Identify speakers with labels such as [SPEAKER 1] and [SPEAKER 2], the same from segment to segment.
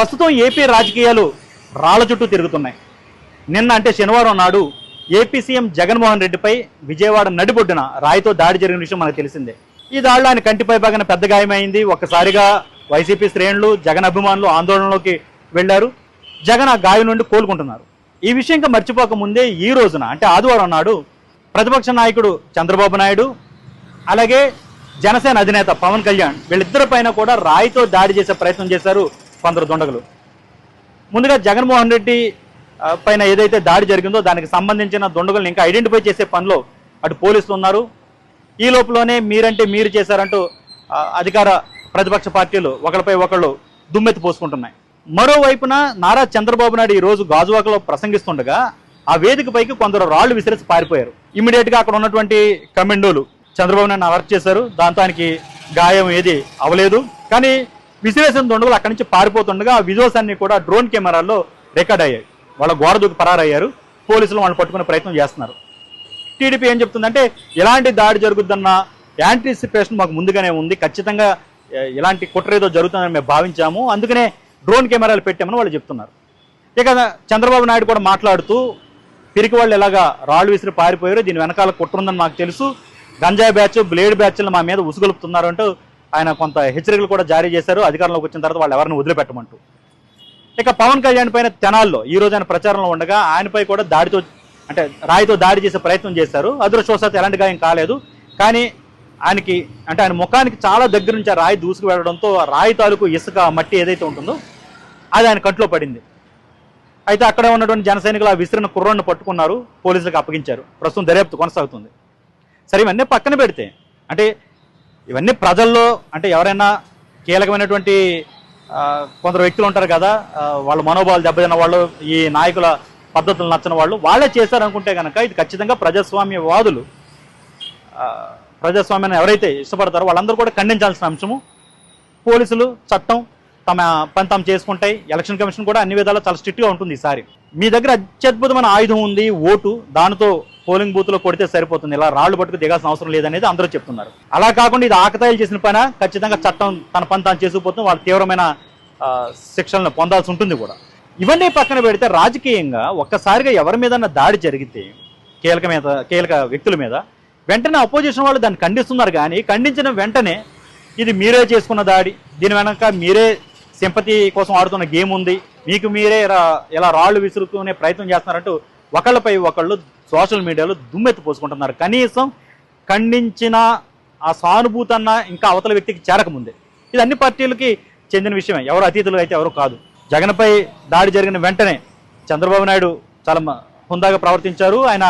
[SPEAKER 1] ప్రస్తుతం ఏపీ రాజకీయాలు రాళ్ళ చుట్టూ తిరుగుతున్నాయి. నిన్న అంటే శనివారం నాడు ఏపీ సీఎం జగన్మోహన్ రెడ్డిపై విజయవాడ నడిబొడ్డున రాయితో దాడి జరిగిన విషయం మనకు తెలిసిందే. ఈ దాడిలో ఆయన కంటిపై భాగన పెద్ద గాయమైంది. ఒక్కసారిగా వైసీపీ శ్రేణులు జగన్ అభిమానులు ఆందోళనలోకి వెళ్ళారు జగన్ ఆ గాయం నుండి కోలుకుంటున్నారు. ఈ విషయం ఇంకా మర్చిపోక ముందే ఈ రోజున అంటే ఆదివారం నాడు ప్రతిపక్ష నాయకుడు చంద్రబాబు నాయుడు అలాగే జనసేన అధినేత పవన్ కళ్యాణ్ వీళ్ళిద్దరి పైన కూడా రాయితో దాడి చేసే ప్రయత్నం చేశారు కొందరు దుండగులు. ముందుగా జగన్మోహన్ రెడ్డి పైన ఏదైతే దాడి జరిగిందో దానికి సంబంధించిన దుండగులను ఇంకా ఐడెంటిఫై చేసే పనిలో అటు పోలీసులు ఉన్నారు. ఈ లోపలనే మీరంటే మీరు చేశారంటూ అధికార ప్రతిపక్ష పార్టీలు ఒకరిపై ఒకళ్ళు దుమ్మెత్తి పోసుకుంటున్నాయి. మరోవైపున నారా చంద్రబాబు నాయుడు ఈ రోజు గాజువాకలో ప్రసంగిస్తుండగా ఆ వేదికపైకి కొందరు రాళ్ళు విసిరేసి పారిపోయారు. ఇమీడియట్గా అక్కడ ఉన్నటువంటి కమెండోలు చంద్రబాబు నాయుడు అరెస్ట్ చేశారు. దాంతో గాయం ఏది అవలేదు కానీ విసిరేసిన దుండగులు అక్కడి నుంచి పారిపోతుండగా ఆ విజువల్స్ అన్ని కూడా డ్రోన్ కెమెరాల్లో రికార్డ్ అయ్యాయి. వాళ్ళ గోడ దూకి పరారయ్యారు. పోలీసులు వాళ్ళు పట్టుకునే ప్రయత్నం చేస్తున్నారు. టీడీపీ ఏం చెప్తుందంటే ఎలాంటి దాడి జరుగుతుందన్న యాంటిసిపేషన్ మాకు ముందుగానే ఉంది. ఖచ్చితంగా ఇలాంటి కుట్ర ఏదో జరుగుతుందని మేము భావించాము. అందుకనే డ్రోన్ కెమెరాలు పెట్టామని వాళ్ళు చెప్తున్నారు. ఇక చంద్రబాబు నాయుడు కూడా మాట్లాడుతూ పిరికి వాళ్ళు ఎలాగా రాళ్ళు విసిరి పారిపోయారు దీని వెనకాల కుట్ర ఉందని మాకు తెలుసు. గంజాయి బ్యాచ్ బ్లేడ్ బ్యాచ్లు మా మీద ఉసుగొలుపుతున్నారు అంటూ ఆయన కొంత హెచ్చరికలు కూడా జారీ చేశారు. అధికారంలోకి వచ్చిన తర్వాత వాళ్ళు ఎవరిని వదిలిపెట్టమంటూ. ఇక పవన్ కళ్యాణ్ పైన తెనాల్లో ఈ రోజు ఆయన ప్రచారంలో ఉండగా ఆయనపై కూడా దాడితో అంటే రాయితో దాడి చేసే ప్రయత్నం చేశారు. అదృష్టవశాత్తు ఎలాంటి గాయం కాలేదు. కానీ ఆయనకి అంటే ఆయన ముఖానికి చాలా దగ్గర నుంచి ఆ రాయి దూసుకు వెళ్ళడంతో రాయి తాలూకు ఇసుక మట్టి ఏదైతే ఉంటుందో అది ఆయన కంట్లో పడింది. అయితే అక్కడ ఉన్నటువంటి జన సైనికులు ఆ విసిరిన కుర్రాన్ని పట్టుకున్నారు. పోలీసులకు అప్పగించారు. ప్రస్తుతం దర్యాప్తు కొనసాగుతుంది. సరే ఇవన్నీ పక్కన పెడితే అంటే ఇవన్నీ ప్రజల్లో అంటే ఎవరైనా కీలకమైనటువంటి కొందరు వ్యక్తులు ఉంటారు కదా వాళ్ళ మనోభావాలు దెబ్బతిన్న వాళ్ళు ఈ నాయకుల పద్ధతులు నచ్చని వాళ్ళు వాళ్ళే చేశారనుకుంటే కనుక ఇది ఖచ్చితంగా ప్రజాస్వామ్యవాదులు. ప్రజాస్వామ్యాన్ని ఎవరైతే ఇష్టపడతారో వాళ్ళందరూ కూడా ఖండించాల్సిన అంశము. పోలీసులు చట్టం తమ పని తాము చేసుకుంటాయి. ఎలక్షన్ కమిషన్ కూడా అన్ని విధాలా చాలా స్ట్రిక్ట్గా ఉంటుంది ఈసారి. మీ దగ్గర అత్యద్భుతమైన ఆయుధం ఉంది ఓటు. దానితో పోలింగ్ బూత్లో కొడితే సరిపోతుంది. ఇలా రాళ్ళు పట్టుకు దిగాల్సిన అవసరం లేదనేది అందరూ చెప్తున్నారు. అలా కాకుండా ఇది ఆకతాయిలు చేసిన పైన ఖచ్చితంగా చట్టం తన పని తాను చేసుకుపోతుంది. వాళ్ళు తీవ్రమైన శిక్షలను పొందాల్సి ఉంటుంది కూడా. ఇవన్నీ పక్కన పెడితే రాజకీయంగా ఒక్కసారిగా ఎవరి మీద దాడి జరిగితే కీలక మీద కీలక వ్యక్తుల మీద వెంటనే అపోజిషన్ వాళ్ళు దాన్ని ఖండిస్తున్నారు కానీ ఖండించిన వెంటనే ఇది మీరే చేసుకున్న దాడి. దీని వెనక మీరే సింపతి కోసం ఆడుతున్న గేమ్ ఉంది. మీకు మీరే ఇలా రాళ్ళు విసురుకునే ప్రయత్నం చేస్తున్నారంటూ ఒకళ్ళపై ఒకళ్ళు సోషల్ మీడియాలో దుమ్మెత్తి పోసుకుంటున్నారు. కనీసం ఖండించిన ఆ సానుభూతి అన్న ఇంకా అవతల వ్యక్తికి చేరకముందే. ఇది అన్ని పార్టీలకి చెందిన విషయమే. ఎవరు అతీతులు అయితే ఎవరు కాదు. జగన్పై దాడి జరిగిన వెంటనే చంద్రబాబు నాయుడు చాలా మ- హుందాగా ప్రవర్తించారు. ఆయన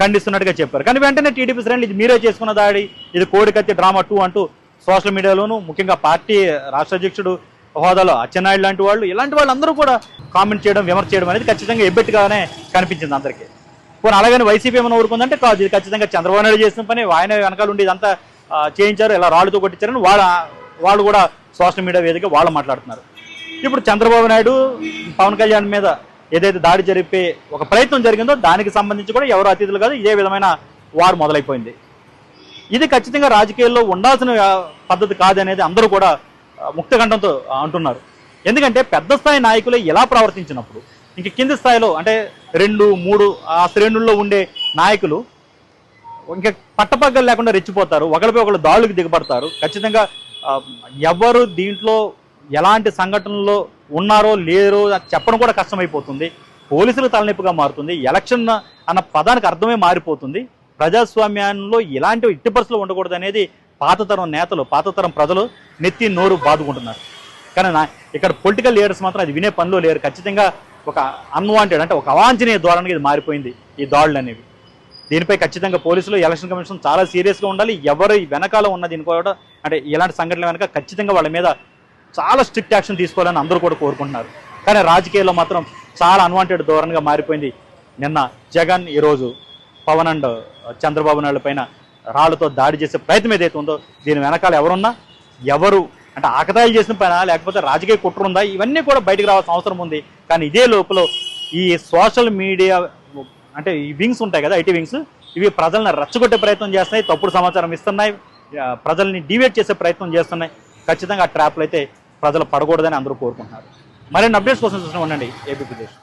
[SPEAKER 1] ఖండిస్తున్నట్టుగా చెప్పారు. కానీ వెంటనే టీడీపీ శ్రేణులు ఇది మీరే చేసుకున్న దాడి ఇది కోడికత్తి డ్రామా టూ అంటూ సోషల్ మీడియాలోను ముఖ్యంగా పార్టీ రాష్ట్ర అధ్యక్షుడు హోదాలో అచ్చెన్నాయుడు లాంటి వాళ్ళు ఇలాంటి వాళ్ళందరూ కూడా కామెంట్ చేయడం విమర్శ చేయడం అనేది ఖచ్చితంగా ఎబ్బెట్టుగానే కనిపించింది అందరికీ. పోనీ అలాగని వైసీపీ ఏమైనా ఊరుకుందంటే కాదు ఇది ఖచ్చితంగా చంద్రబాబు నాయుడు చేసిన పని ఆయన వెనకాల ఉండి ఇదంతా చేయించారు ఇలా రాళ్ళతో కొట్టించారని వాళ్ళ వాళ్ళు కూడా సోషల్ మీడియా వేదిక వాళ్ళు మాట్లాడుతున్నారు. ఇప్పుడు చంద్రబాబు నాయుడు పవన్ కళ్యాణ్ మీద ఏదైతే దాడి జరిపే ఒక ప్రయత్నం జరిగిందో దానికి సంబంధించి కూడా ఎవరు అతిథులు కాదు ఇదే విధమైన వారు మొదలైపోయింది. ఇది ఖచ్చితంగా రాజకీయాల్లో ఉండాల్సిన పద్ధతి కాదనేది అందరూ కూడా ముక్తకంఠంతో అంటున్నారు. ఎందుకంటే పెద్ద స్థాయి నాయకులు ఎలా ప్రవర్తించినప్పుడు ఇంక కింది స్థాయిలో అంటే రెండు మూడు ఆ శ్రేణుల్లో ఉండే నాయకులు ఇంకా పట్టపగ్గలు లేకుండా రెచ్చిపోతారు ఒకరిపై ఒకరు దాడులకు దిగబడతారు ఖచ్చితంగా ఎవరు దీంట్లో ఎలాంటి సంఘటనలో ఉన్నారో లేరో చెప్పడం కూడా కష్టమైపోతుంది. పోలీసులకు తలనొప్పిగా మారుతుంది. ఎలక్షన్ అన్న పదానికి అర్థమే మారిపోతుంది. ప్రజాస్వామ్యంలో ఇలాంటి ఇట్టి పరిస్థితులు ఉండకూడదు అనేది పాతతరం నేతలు పాతతరం ప్రజలు నెత్తి నోరు బాదుకుంటున్నారు. కానీ నా ఇక్కడ పొలిటికల్ లీడర్స్ మాత్రం అది వినే పనిలో లేరు. ఖచ్చితంగా ఒక అన్వాంటెడ్ అంటే ఒక అవాంఛనీయ ధోరణికి ఇది మారిపోయింది ఈ దాడులు అనేవి. దీనిపై ఖచ్చితంగా పోలీసులు ఎలక్షన్ కమిషన్ చాలా సీరియస్గా ఉండాలి. ఎవరు ఈ వెనకాల ఉన్న దీని కూడా అంటే ఇలాంటి సంఘటనలు వెనక ఖచ్చితంగా వాళ్ళ మీద చాలా స్ట్రిక్ట్ యాక్షన్ తీసుకోవాలని అందరూ కూడా కోరుకుంటున్నారు. కానీ రాజకీయాల్లో మాత్రం చాలా అన్వాంటెడ్ ధోరణిగా మారిపోయింది నిన్న జగన్ ఈరోజు. పవన్ అండ్ చంద్రబాబు నాయుడు పైన రాళ్ళతో దాడి చేసే ప్రయత్నం ఏదైతే ఉందో దీని వెనకాల ఎవరున్నా ఎవరు అంటే ఆకతాయిలు చేసిన పైన లేకపోతే రాజకీయ కుట్ర ఉందా ఇవన్నీ కూడా బయటకు రావాల్సిన అవసరం ఉంది. కానీ ఇదే లోపల ఈ సోషల్ మీడియా అంటే ఈ వింగ్స్ ఉంటాయి కదా ఐటీ వింగ్స్ ఇవి ప్రజల్ని రెచ్చగొట్టే ప్రయత్నం చేస్తున్నాయి తప్పుడు సమాచారం ఇస్తున్నాయి ప్రజల్ని డివేట్ చేసే ప్రయత్నం చేస్తున్నాయి. ఖచ్చితంగా ఆ ట్రాప్లు అయితే ప్రజలు పడకూడదని అందరూ కోరుకుంటున్నారు. మరిన్ని అప్డేట్స్ కోసం చూసిన ఉండండి. ఏపీ ప్రదేశ్.